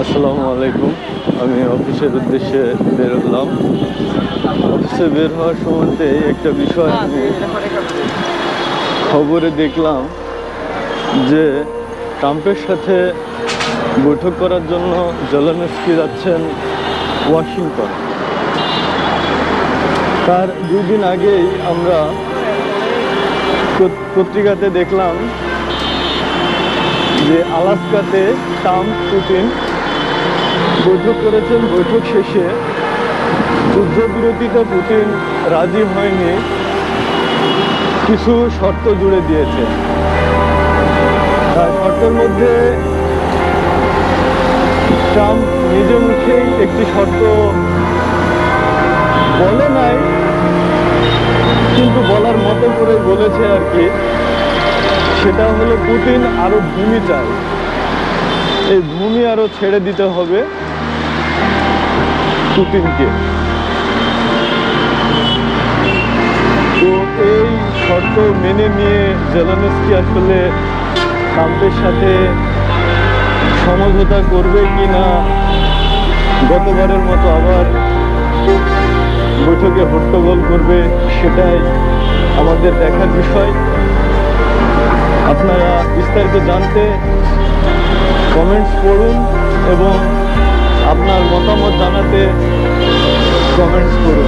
আসসালামু আলাইকুম। আমি অফিসের উদ্দেশ্যে বেরোলাম অফিসে বের হওয়ার সময়তে একটা বিষয় আমি খবরে দেখলাম যে ট্রাম্পের সাথে বৈঠক করার জন্য জেলেনস্কি যাচ্ছেন ওয়াশিংটন। তার দুই দিন আগেই আমরা পত্রিকাতে দেখলাম যে আলাস্কাতে ট্রাম্প, পুতিন বৈঠক করেছেন। বৈঠক শেষে যুদ্ধবিরতিতে পুতিন রাজি হয়নি। কিছু শর্ত জুড়ে দিয়েছে। তার শর্তের মধ্যে ট্রাম্প নিজে মুখেই একটি শর্ত বলে নাই, কিন্তু বলার মতো করে বলেছে আর কি। সেটা হলো পুতিন আরও ভূমি চায়। এই ভূমি আরও ছেড়ে দিতে হবে পুতিনকে। তো এই শর্ত মেনে নিয়ে জেলানস্কি আসলে ট্রাম্পের সাথে সমঝোতা করবে কি না গতবারের মতো আবার বৈঠকে হট্টগোল করবে, সেটাই আমাদের দেখার বিষয়। আপনারা বিস্তারিত জানতে কমেন্টস করুন এবং আপনার মতামত জানাতে কমেন্টস করুন।